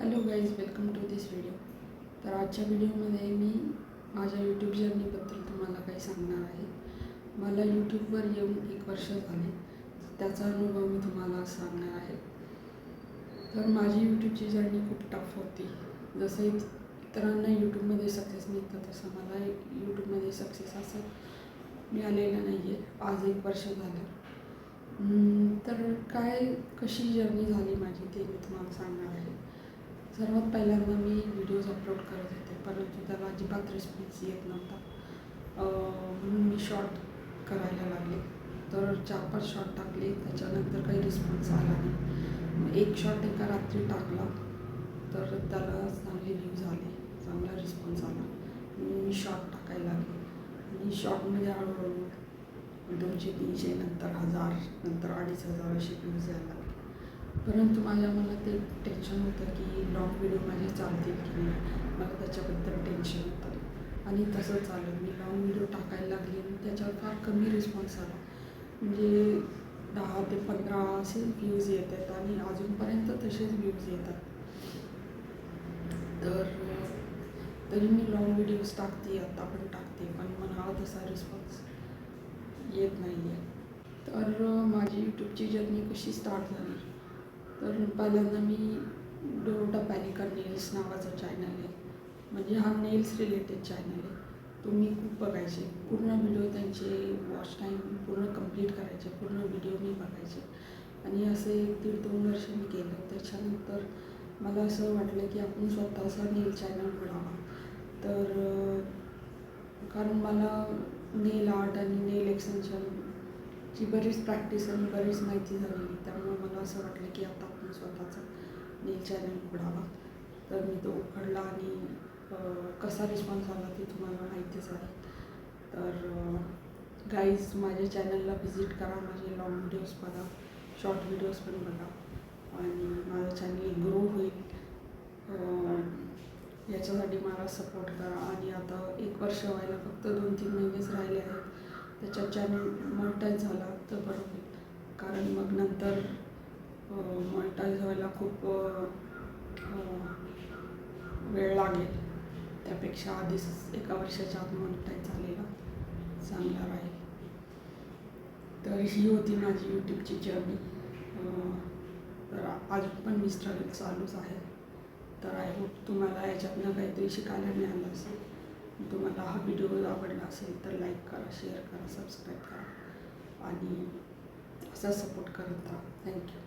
Hello guys welcome to this video तर आजच्या व्हिडिओमध्ये मी माझ्या यूट्यूब जर्नीबद्दल तुम्हाला काही सांगणार आहे. मला यूट्यूबवर येऊन एक वर्ष झाले. त्याचा अनुभव मी तुम्हाला सांगणार आहे. तर माझी यूट्यूबची जर्नी खूप टफ होती. जसं इतरांना यूट्यूबमध्ये सक्सेस मिळतं तसं मला यूट्यूबमध्ये सक्सेस असं मिळालेलं नाही आहे आज एक वर्ष झालं. तर काय कशी जर्नी झाली माझी ते मी तुम्हाला सांगणार आहे. सर्वात पहिल्यांदा मी व्हिडिओज अपलोड करत होते परंतु त्याला अजिबात रिस्पॉन्स येत नव्हता. म्हणून मी शॉर्ट करायला लागले. तर चार पाच शॉर्ट टाकले त्याच्यानंतर काही रिस्पॉन्स आला नाही. एक शॉर्ट एका रात्री टाकला तर त्याला चांगले व्ह्यूज आले चांगला रिस्पॉन्स आला. मी शॉर्ट टाकायला लागले. आणि शॉर्टमध्ये हळूहळू दोनशे तीनशे नंतर हजार नंतर अडीच हजार असे व्ह्यूज यायला लागले. परंतु माझ्या मनात ते टेन्शन होतं की लॉंग व्हिडिओ माझे चालतील की नाही. मला त्याच्याबद्दल टेन्शन होतं. आणि तसं चालत मी लॉंग व्हिडिओ टाकायला लागले आणि त्याच्यावर फार कमी रिस्पॉन्स आला. म्हणजे दहा ते पंधरा असे व्ह्यूज येत आहेत आणि अजूनपर्यंत तसेच व्ह्यूज येतात. तर तरी मी लॉंग व्हिडिओज टाकते आता पण टाकते पण मला तसा रिस्पॉन्स येत नाही आहे तर माझी यूट्यूबची जर्नी कशी स्टार्ट झाली? तर पहिल्यांदा मी डोरोटा पॅनिकर नेल्स नावाचा चॅनल आहे. म्हणजे हा नेल्स रिलेटेड चॅनल आहे. तो मी खूप बघायचे. पूर्ण व्हिडिओ त्यांचे वॉच टाईम पूर्ण कंप्लीट करायचे. पूर्ण व्हिडिओ मी बघायचे. आणि असं एक दीड दोन वर्ष मी केलं. त्याच्यानंतर मला असं वाटलं की आपण स्वतःचा नेल चॅनल उघडावा तर कारण मला नेल आर्ट आणि नेल ची बरीच प्रॅक्टिस आणि बरीच माहिती झालेली. त्यामुळे मला असं वाटलं की आता आपण स्वतःचा नेल चॅनल उघडावा. तर मी तो उघडला आणि कसा रिस्पॉन्स आला ते तुम्हाला माहितीच आहे. तर गाईज माझ्या चॅनलला व्हिजिट करा. माझे लॉंग व्हिडिओज बघा. शॉर्ट व्हिडिओज पण बघा. आणि माझं चॅनल ग्रो होईल. याच्यासाठी मला सपोर्ट करा. आणि आता एक वर्ष व्हायला फक्त दोन तीन महिनेच राहिले आहेत. त्याच्यात चॅनल मॉनिटाईज झाला तर बरं होईल कारण मग नंतर मॉनिटाईज व्हायला खूप वेळ लागेल. त्यापेक्षा आधीच एका वर्षाच्या आत मॉनिटाईज झालेला चांगला राहील. तर ही होती माझी यूट्यूबची जर्नी तर अजून पण मी स्ट्रगल चालूच आहे. तर आय होप तुम्हाला याच्यातनं काहीतरी शिकायला मिळालं असेल. तुम्हाला हा व्हिडिओ आवडला असेल तर लाईक करा शेअर करा सबस्क्राईब करा. आणि असा सपोर्ट करत राहा थँक्यू